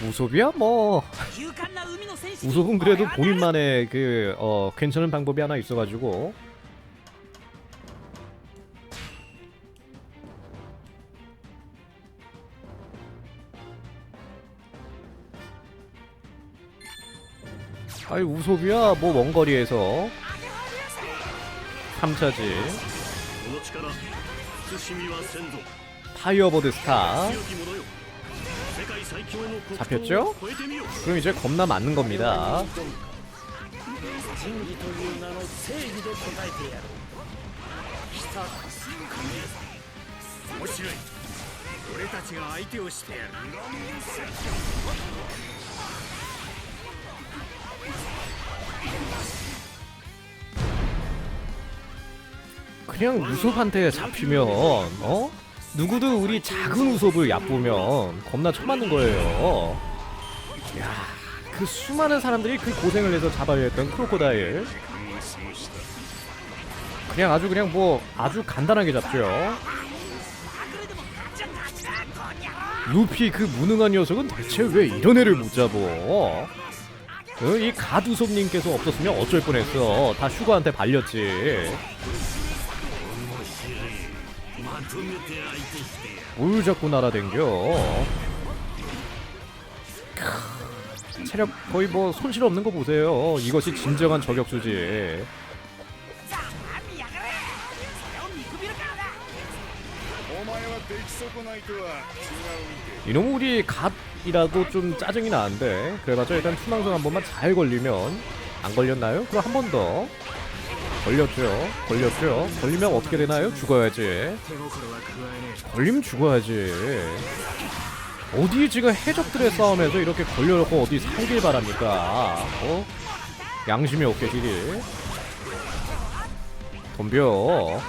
우소비야? 뭐. 우소은 그래도 본인만의 그 어, 괜찮은 방법이 하나 있어가지고. 아이 우소비야 뭐 원거리에서. 3차지. 파이어버드 스타. 잡혔죠? 그럼 이제 겁나 맞는 겁니다. 그냥 무속한테 잡히면 어? 누구도 우리 작은 우섭을 얕보면 겁나 쳐맞는 거예요. 야, 그 수많은 사람들이 그 고생을 해서 잡아야 했던 크로코다일. 그냥 아주 그냥 뭐 아주 간단하게 잡죠. 루피 그 무능한 녀석은 대체 왜 이런 애를 못 잡어? 어, 이 가두섭님께서 없었으면 어쩔 뻔했어. 다 슈가한테 발렸지. 뭘 자꾸 날아댕겨. 체력 거의 뭐 손실 없는 거 보세요. 이것이 진정한 저격수지. 이놈 우리 갓이라도 좀 짜증이 나는데. 그래봤자 일단 투망선 한 번만 잘 걸리면 안 걸렸나요? 그럼 한 번 더. 걸렸죠. 걸렸죠 걸리면 어떻게 되나요? 죽어야지. 걸리면 죽어야지. 어디 지금 해적들의 싸움에서 이렇게 걸려놓고 어디 살길 바랍니까? 어? 양심이 없게시리 덤벼.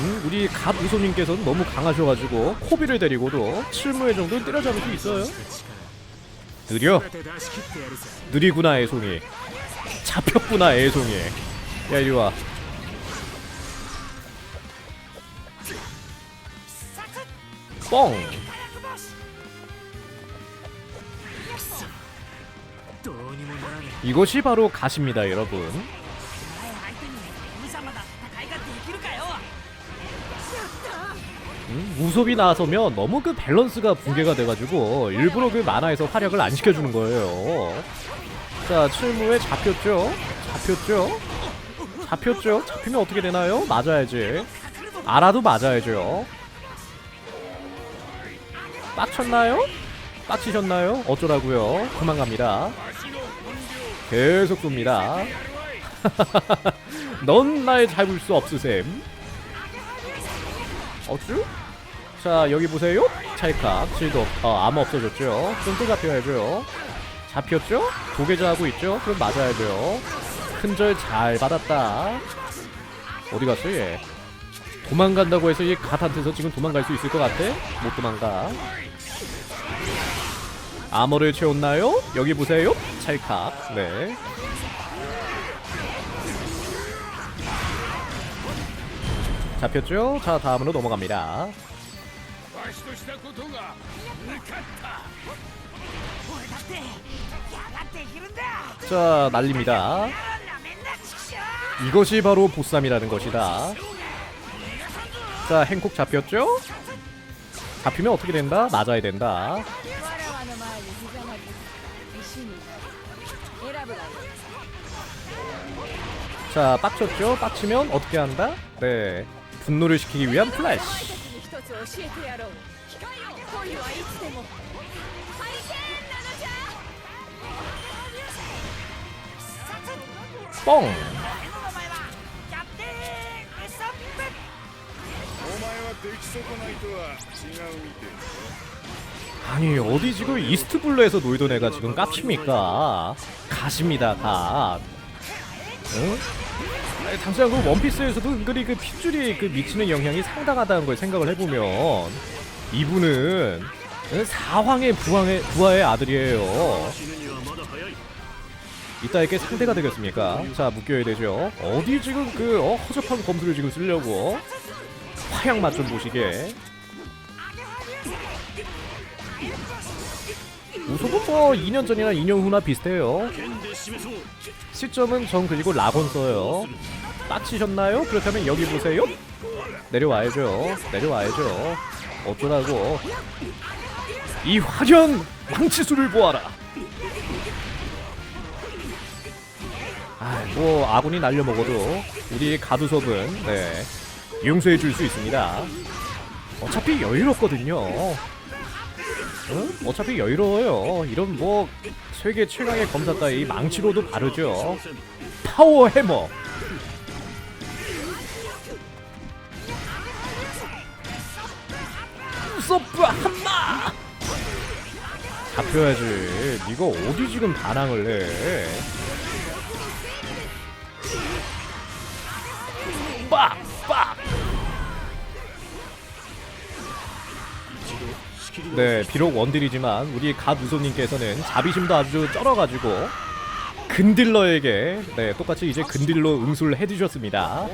음, 우리 갓 우소님께서는 너무 강하셔가지고 코비를 데리고도 7무회 정도 때려잡을 수 있어요 느려? 느리구나 애송이 잡혔구나 애송이 야 이리와 뻥! 이것이 바로 가십니다 여러분 음, 우섭이 나서면 너무 그 밸런스가 붕괴가 돼가지고 일부러 그 만화에서 활약을 안 시켜주는 거예요. 자 7무에 잡혔죠? 잡혔죠? 잡혔죠? 잡히면 어떻게 되나요? 맞아야지. 알아도 맞아야죠. 빡쳤나요? 빡치셨나요? 어쩌라고요? 도망갑니다. 계속 쏩니다. 넌 날 잡을 수 없으셈 어쭈? 자 여기 보세요. 찰칵. 실도 어, 암호 없어졌죠. 좀또 잡혀야죠. 잡혔죠? 도계자하고 있죠? 그럼 맞아야죠. 큰절 잘 받았다. 어디 갔어 얘? 도망간다고 해서 얘 갓한테서 지금 도망갈 수 있을 것 같아? 못 도망가. 암호를 채웠나요? 여기 보세요. 찰칵. 네 잡혔죠? 자 다음으로 넘어갑니다 자 날립니다 이것이 바로 보쌈이라는 것이다 자 행콕 잡혔죠? 잡히면 어떻게 된다? 맞아야 된다 자 빡쳤죠? 빡치면 어떻게 한다? 네 분노를 시키기 위한 플래시. 뻥. 아니 어디 지금 이스트블루에서 놀던 애가 지금 깝십니까? 가십니다 가 응? 당장 그 원피스에서도 은근히 그 핏줄이 그 미치는 영향이 상당하다는 걸 생각을 해보면 이분은 사황의 부왕의 부하의 아들이에요. 이따에게 상대가 되겠습니까? 자 묶여야 되죠. 어디 지금 그 어, 허접한 검술을 지금 쓰려고 화약 맛좀 보시게. 연속은 뭐 2년 전이나 2년 후나 비슷해요. 시점은 전 그리고 라곤 써요. 빠치셨나요? 그렇다면 여기 보세요. 내려와야죠. 내려와야죠. 어쩌라고. 이 화려한 망치수를 보아라. 아뭐 아군이 날려먹어도 우리 가두섭은 네 용서해줄 수 있습니다. 어차피 여유롭거든요. 응? 어차피 여유로워요. 이런 뭐 세계 최강의 검사 따위 망치로도 바르죠. 파워 해머. 우섭브 한마! 잡혀야지. 네가 어디 지금 반항을 해 네, 비록 원딜이지만 우리 가무소님께서는 자비심도 아주 쩔어가지고 근딜러에게 네, 똑같이 이제 근딜러 응수를 해주셨습니다.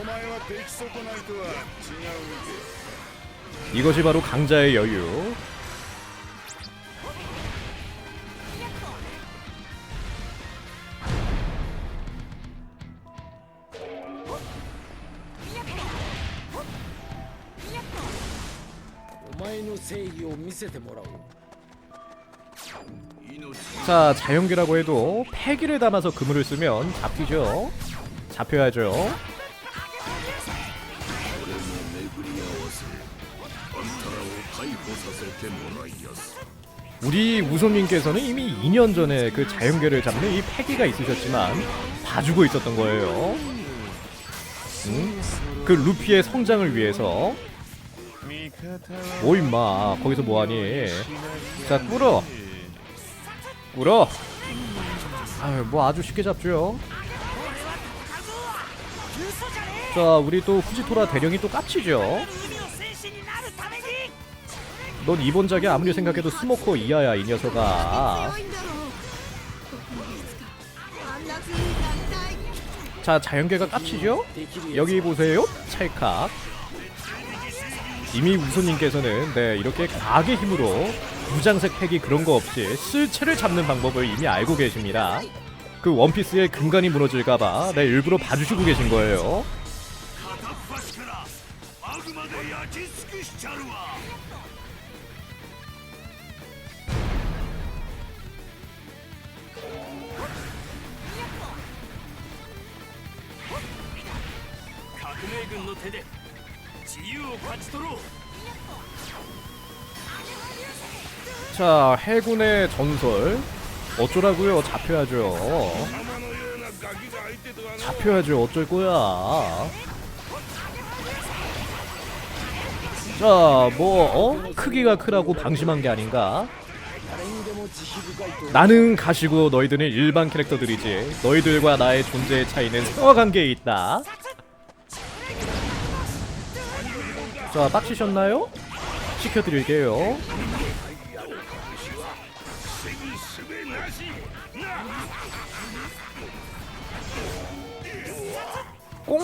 이것이 바로 강자의 여유. 1세대 뭐라고? 자 자연계라고 해도 폐기를 담아서 그물을 쓰면 잡히죠? 잡혀야죠. 우리 우소님께서는 이미 2년 전에 그 자연계를 잡는 이 폐기가 있으셨지만 봐주고 있었던 거예요. 응? 그 루피의 성장을 위해서 뭐 임마. 거기서 뭐하니? 자 뚫어. 뚫어. 아유 뭐 아주 쉽게 잡죠. 자 우리 또 후지토라 대령이 또 까치죠. 넌 이번 작에 아무리 생각해도 스모커 이하야 이 녀석아. 자 자연계가 까치죠? 여기 보세요. 찰칵. 이미 우소님께서는 네 이렇게 과학의 힘으로 무장색 팩이 그런 거 없이 실체를 잡는 방법을 이미 알고 계십니다. 그 원피스의 근간이 무너질까봐 네 일부러 봐주시고 계신 거예요 자 해군의 전설. 어쩌라고요? 잡혀야죠. 잡혀야죠. 어쩔 거야? 자뭐 어? 크기가 크라고 방심한 게 아닌가? 나는 가시고 너희들은 일반 캐릭터들이지. 너희들과 나의 존재의 차이는 상하관계에 있다. 자 빡치셨나요? 시켜드릴게요 꽁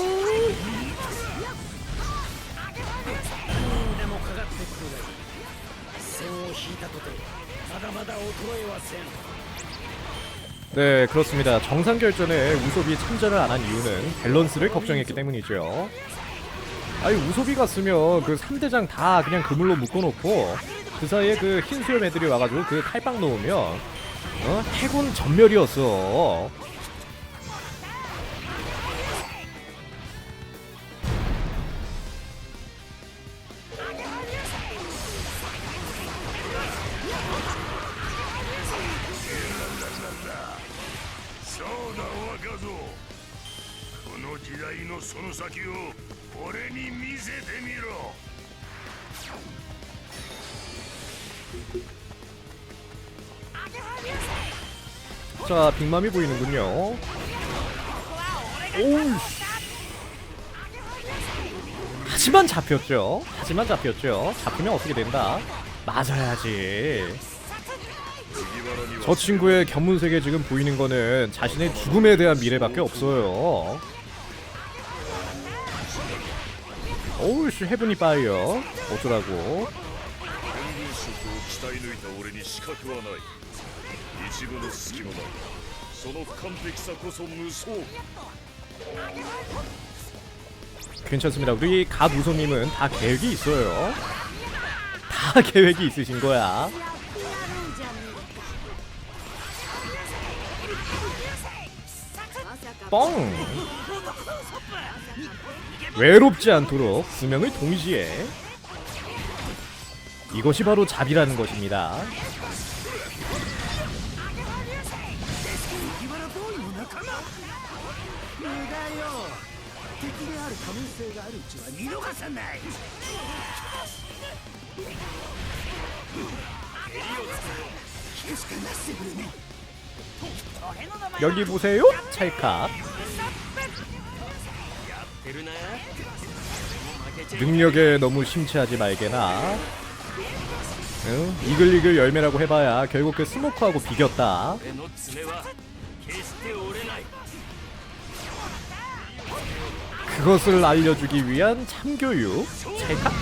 네, 그렇습니다. 정상 결전에 우섭이 참전을 안 한 이유는 밸런스를 걱정했기 때문이죠. 아니 우섭이가 쓰면 그 3대장 다 그냥 그물로 묶어놓고 그 사이에 그 흰수염 애들이 와가지고 그 칼빵 놓으면 어? 해군 전멸이었어 빅맘이 보이는군요. 오우씨. 하지만 잡혔죠. 하지만 잡혔죠. 잡히면 어떻게 된다? 맞아야지. 저 친구의 견문색에 지금 보이는 거는 자신의 죽음에 대한 미래밖에 없어요. 오우씨 헤븐이 파이어 어쩌라고 その完璧さこそ無双 괜찮습니다. 우리 갓 우성님은 다 계획이 있어요. 다 계획이 있으신 거야. 뻥! 외롭지 않도록 두 명을 동시에 이것이 바로 잡이라는 것입니다. 性があるうちは見逃さない 여기 보세요. 찰칵. 능력에 너무 심취하지 말게나. 응? 이글이글 열매라고 해봐야 결국 그 스모크하고 비겼다. 그것을 알려주기 위한 참교육. 찰칵?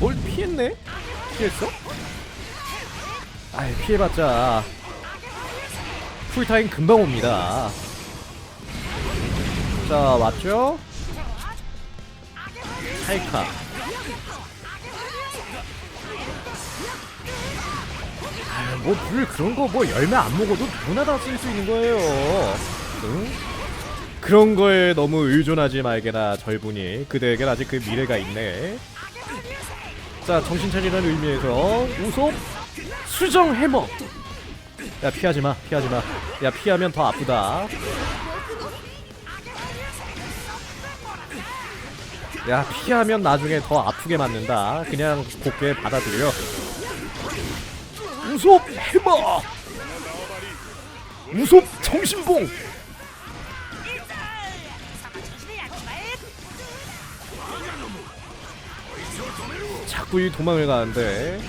뭘 피했네? 피했어? 아이 피해봤자 풀타임 금방 옵니다. 자 왔죠? 찰칵. 아유 뭐불 그런 거 뭐 열매 안 먹어도 누구나 다 쓸 수 있는 거예요. 응? 그런 거에 너무 의존하지 말게나 절분이 그대에겐 아직 그 미래가 있네. 자 정신 차리라는 의미에서 우속 수정 해머. 야 피하지 마, 피하지 마. 야 피하면 더 아프다. 야 피하면 나중에 더 아프게 맞는다. 그냥 곱게 받아들여. 우속 해머. 우속 정신봉. 이 도망을 가는데.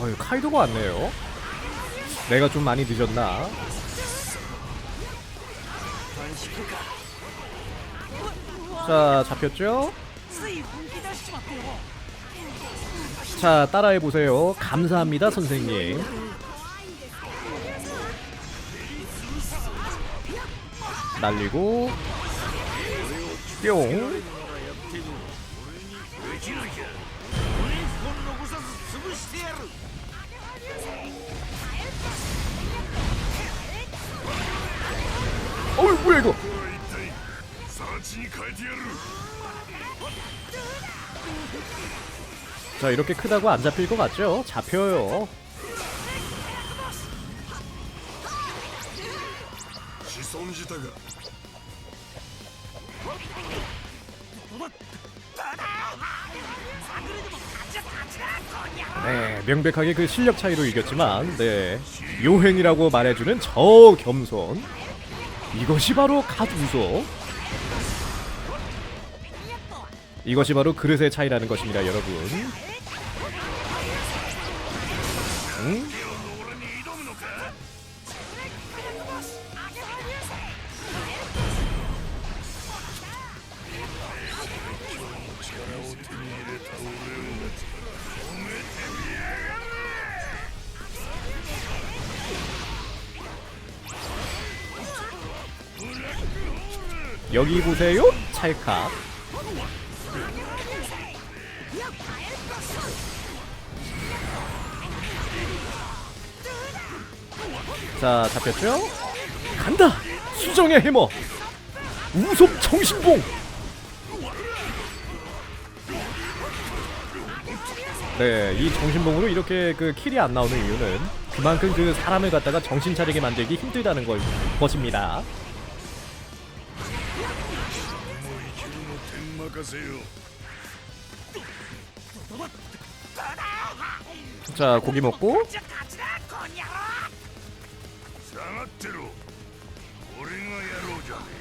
어휴 카이도가 왔네요. 내가 좀 많이 늦었나? 자 잡혔죠? 자 따라해보세요. 감사합니다 선생님 날리고 뿅. 어이 뭐야 이거? 자 이렇게 크다고 안 잡힐 것 같죠? 잡혀요. 子孫自体が 네 명백하게 그 실력 차이로 이겼지만 네 요행이라고 말해주는 저 겸손 이것이 바로 갓우소 이것이 바로 그릇의 차이라는 것입니다 여러분 응? 여기 보세요. 찰칵. 자 잡혔죠? 간다! 수정의 해머! 우속 정신봉! 네, 이 정신봉으로 이렇게 그 킬이 안 나오는 이유는 그만큼 그 사람을 갖다가 정신 차리게 만들기 힘들다는 걸 것입니다. 하세요. 자 고기 먹고 상아대로 오링어 야로자네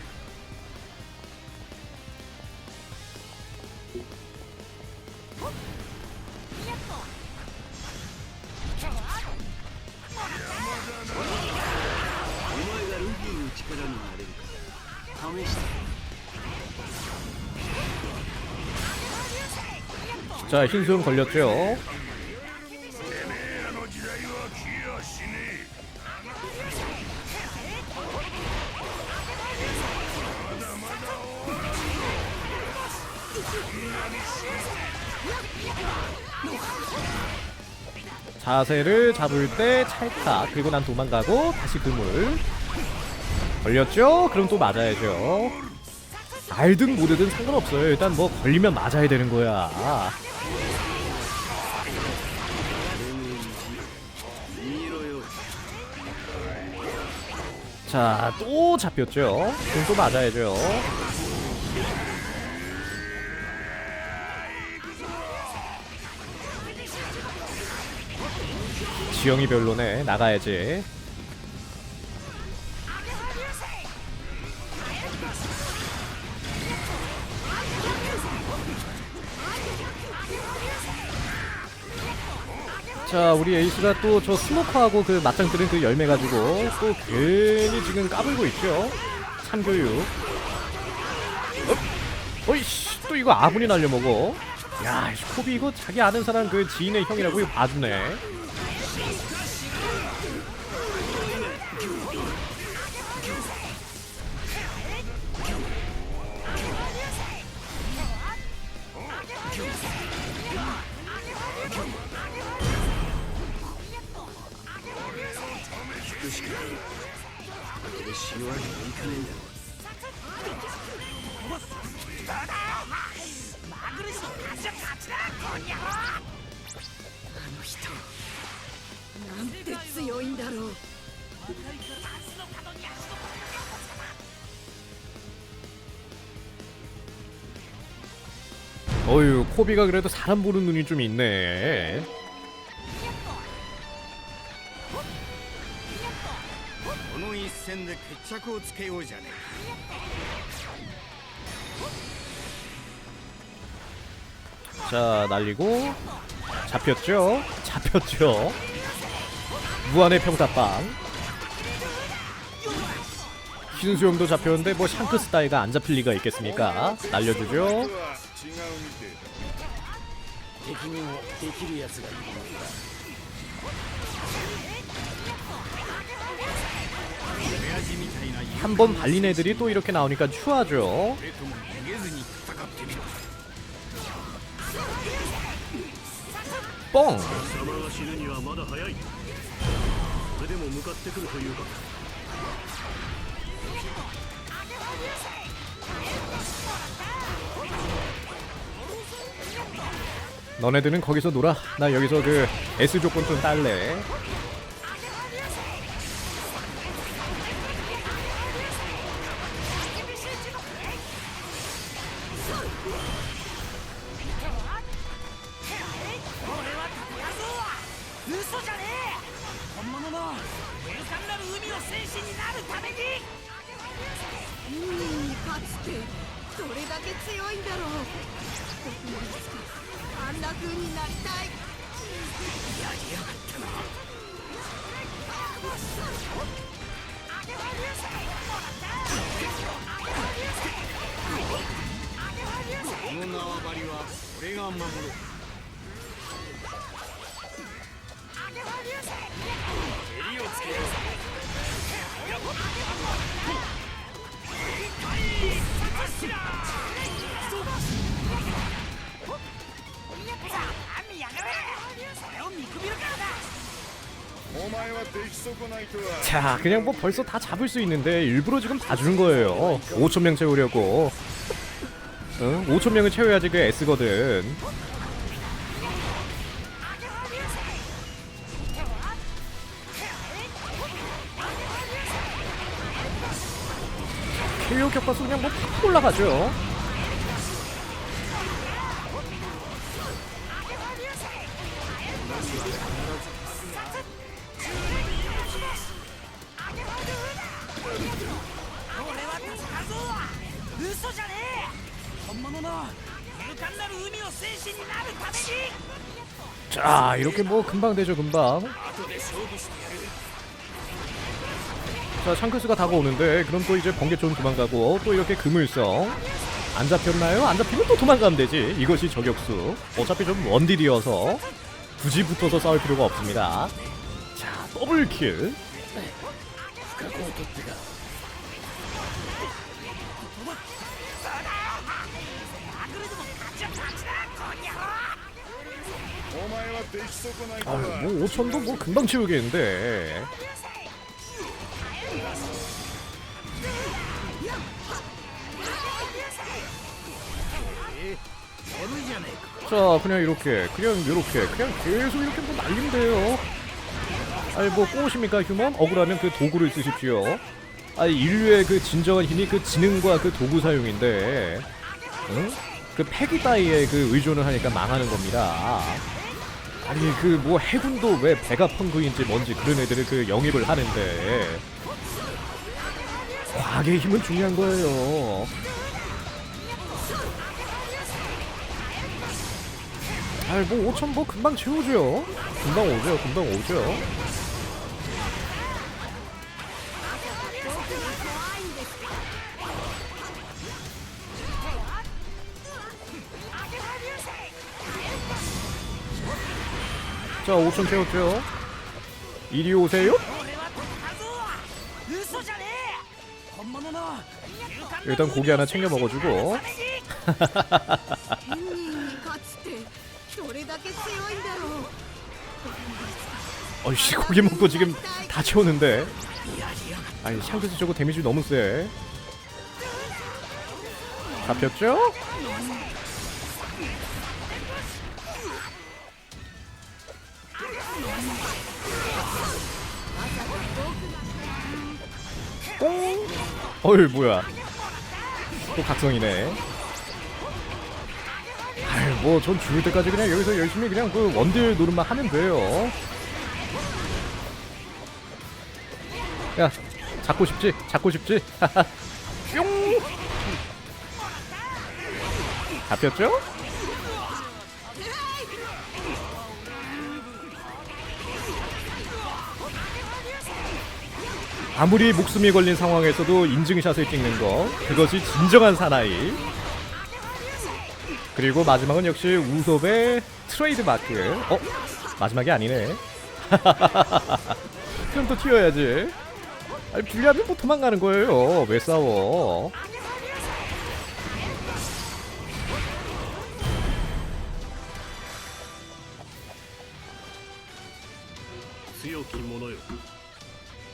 자 흰수염 걸렸죠. 자세를 잡을 때 찰칵 그리고 난 도망가고 다시 그물. 걸렸죠? 그럼 또 맞아야죠. 알든 모르든 상관없어요. 일단 뭐 걸리면 맞아야 되는 거야. 자 또 잡혔죠? 그럼 또 맞아야죠. 지형이 별로네. 나가야지 자 우리 에이스가 또 저 스모커하고 그 맞짱 뜨는 그 열매 가지고 또 괜히 지금 까불고 있죠. 참교육. 어? 어이씨 또 이거 아군이 날려먹어. 야이 코비 이거 자기 아는 사람 그 지인의 형이라고 이거 봐주네 なんて強いんだろう 어휴 코비가 그래도 사람 보는 눈이 좀 있네 戦で決着をつけようじゃね 자 날리고 잡혔죠 잡혔죠 무한의 평타빵 흰수염도 잡혔는데 뭐 샹크스 따위가 안 잡힐 리가 있겠습니까 え 날려주죠 한 번 발린 애들이 또 이렇게 나오니까 추하죠. 뻥! 너네들은 거기서 놀아. 나 여기서 그 S 조건 좀 딸래. あんな風になりたいやりやがったなこの縄張りは俺が守ろうアゲ流星をつけ一 자 그냥 뭐 벌써 다 잡을 수 있는데 일부러 지금 봐주는 거예요. 5천명 채우려고. 응? 5천명을 채워야지 그 S거든. KO 격파수 그냥 뭐 팍 올라가죠 자 이렇게 뭐 금방 되죠 금방 자 샹크스가 다가오는데 그럼 또 이제 번개촌 도망가고 또 이렇게 그물성 안 잡혔나요? 안 잡히면 또 도망가면 되지. 이것이 저격수. 어차피 좀 원딜이어서 굳이 붙어서 싸울 필요가 없습니다. 자, 더블킬. 不可を取ってか 아뭐 5천도 뭐 금방 채우겠는데 자 그냥 이렇게 그냥 이렇게 그냥 계속 이렇게 뭐 날리면 돼요 아니 뭐 꼬십니까 휴먼? 억울하면 그 도구를 쓰십시오 아니 인류의 그 진정한 힘이 그 지능과 그 도구 사용인데 응? 그 패기 따위에 그 의존을 하니까 망하는 겁니다 아니 그 뭐 해군도 왜 배가 펑크인지 뭔지 그런 애들을 그 영입을 하는데 과학의 힘은 중요한 거예요. 아이 뭐 5천 뭐 금방 채우죠. 금방 오죠. 금방 오죠. 자 5천 채웠죠 이리 오세요. 일단 고기 하나 챙겨 먹어주고. 어이씨 고기 먹고 지금 다 채우는데. 아니 샹크스 저거 데미지 너무 세. 잡혔죠? 꽁 어이 뭐야. 또 각성이네. 아유 뭐전 죽을 때까지 그냥 여기서 열심히 그냥 그 원딜 노름만 하면 돼요. 야 잡고 싶지? 잡고 싶지? 뿅 잡혔죠? 아무리 목숨이 걸린 상황에서도 인증샷을 찍는 거 그것이 진정한 사나이. 그리고 마지막은 역시 우솝의 트레이드 마크. 어? 마지막이 아니네. 그럼 또 튀어야지. 아니 빌리하면 뭐 도망가는 거예요. 왜 싸워?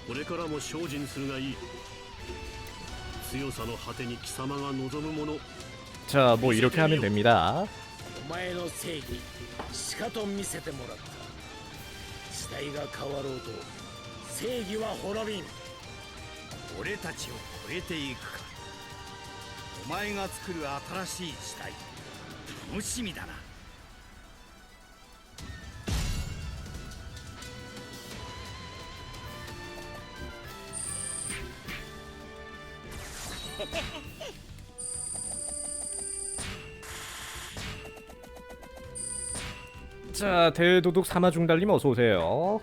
これからも精進するがいい強さの果てに貴様が望むもの 자 뭐 이렇게 하면 됩니다 お前の正義しかと見せてもらった時代が変わろうと正義は滅びん俺たちを超えていくかお前が作る新しい時代楽しみだな 자 대도둑 사마중달님 어서 오세요